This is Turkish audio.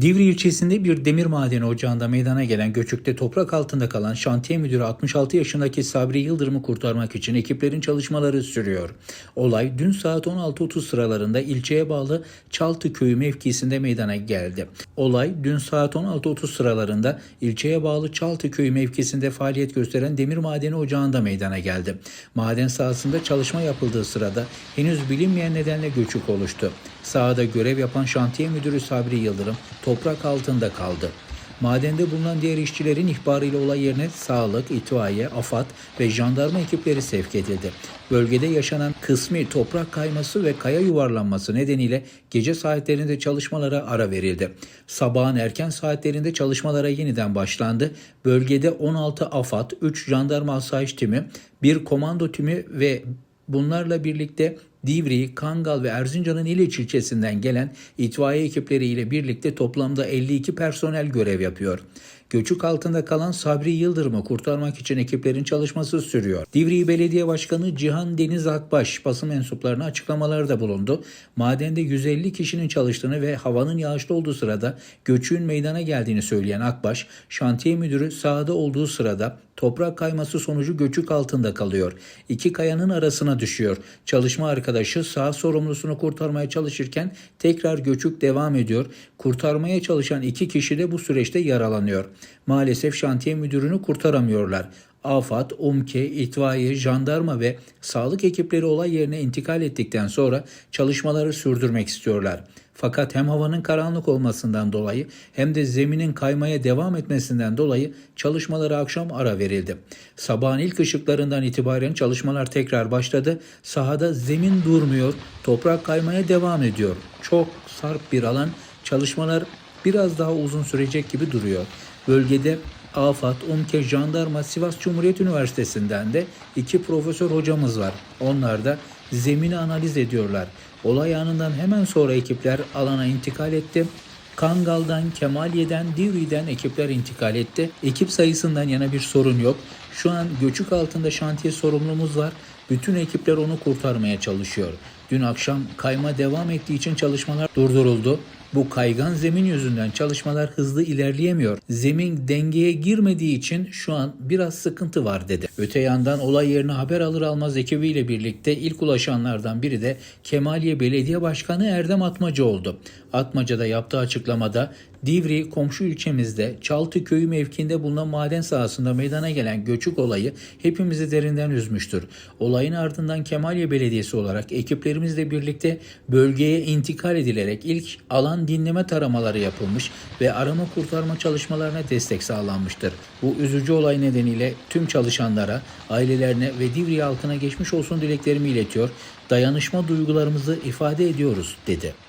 Divri ilçesinde bir demir madeni ocağında meydana gelen göçükte toprak altında kalan şantiye müdürü 66 yaşındaki Sabri Yıldırım'ı kurtarmak için ekiplerin çalışmaları sürüyor. Olay dün saat 16.30 sıralarında ilçeye bağlı Çaltı köyü mevkisinde meydana geldi. Olay dün saat 16.30 sıralarında ilçeye bağlı Çaltı köyü mevkisinde faaliyet gösteren demir madeni ocağında meydana geldi. Maden sahasında çalışma yapıldığı sırada henüz bilinmeyen nedenle göçük oluştu. Sahada görev yapan şantiye müdürü Sabri Yıldırım toprak altında kaldı. Madende bulunan diğer işçilerin ihbarıyla olay yerine sağlık, itfaiye, AFAD ve jandarma ekipleri sevk edildi. Bölgede yaşanan kısmi toprak kayması ve kaya yuvarlanması nedeniyle gece saatlerinde çalışmalara ara verildi. Sabahın erken saatlerinde çalışmalara yeniden başlandı. Bölgede 16 AFAD, 3 jandarma asayiş timi, bir komando timi ve Bunlarla birlikte Divri, Kangal ve Erzincan'ın İliç ilçesinden gelen itfaiye ekipleriyle birlikte toplamda 52 personel görev yapıyor. Göçük altında kalan Sabri Yıldırım'ı kurtarmak için ekiplerin çalışması sürüyor. Divri Belediye Başkanı Cihan Deniz Akbaş basın mensuplarına açıklamalarda bulundu. Madende 150 kişinin çalıştığını ve havanın yağışlı olduğu sırada göçüğün meydana geldiğini söyleyen Akbaş, şantiye müdürü sahada olduğu sırada toprak kayması sonucu göçük altında kalıyor. İki kayanın arasına düşüyor. Çalışma arkadaşı sağ sorumlusunu kurtarmaya çalışırken tekrar göçük devam ediyor. Kurtarmaya çalışan iki kişi de bu süreçte yaralanıyor. Maalesef şantiye müdürünü kurtaramıyorlar. AFAD, UMKE, itfaiye, jandarma ve sağlık ekipleri olay yerine intikal ettikten sonra çalışmaları sürdürmek istiyorlar. Fakat hem havanın karanlık olmasından dolayı hem de zeminin kaymaya devam etmesinden dolayı çalışmalara akşam ara verildi. Sabahın ilk ışıklarından itibaren çalışmalar tekrar başladı. Sahada zemin durmuyor, toprak kaymaya devam ediyor. Çok sarp bir alan. Çalışmalar biraz daha uzun sürecek gibi duruyor. Bölgede AFAD, UMKE, Jandarma, Sivas Cumhuriyet Üniversitesi'nden de iki profesör hocamız var. Onlar da zemini analiz ediyorlar. Olay anından hemen sonra ekipler alana intikal etti. Kangal'dan, Kemaliye'den, Divri'den ekipler intikal etti. Ekip sayısından yana bir sorun yok. Şu an göçük altında şantiye sorumlumuz var. Bütün ekipler onu kurtarmaya çalışıyor. Dün akşam kayma devam ettiği için çalışmalar durduruldu. Bu kaygan zemin yüzünden çalışmalar hızlı ilerleyemiyor. Zemin dengeye girmediği için şu an biraz sıkıntı var dedi. Öte yandan olay yerine haber alır almaz ekibiyle birlikte ilk ulaşanlardan biri de Kemaliye Belediye Başkanı Erdem Atmaca oldu. Atmaca'da yaptığı açıklamada Divri komşu ilçemizde Çaltı köyü mevkiinde bulunan maden sahasında meydana gelen göçük olayı hepimizi derinden üzmüştür. Olayın ardından Kemaliye Belediyesi olarak ekiplerimizle birlikte bölgeye intikal edilerek ilk alan dinleme taramaları yapılmış ve arama kurtarma çalışmalarına destek sağlanmıştır. Bu üzücü olay nedeniyle tüm çalışanlara, ailelerine ve Divri halkına geçmiş olsun dileklerimi iletiyor, dayanışma duygularımızı ifade ediyoruz dedi.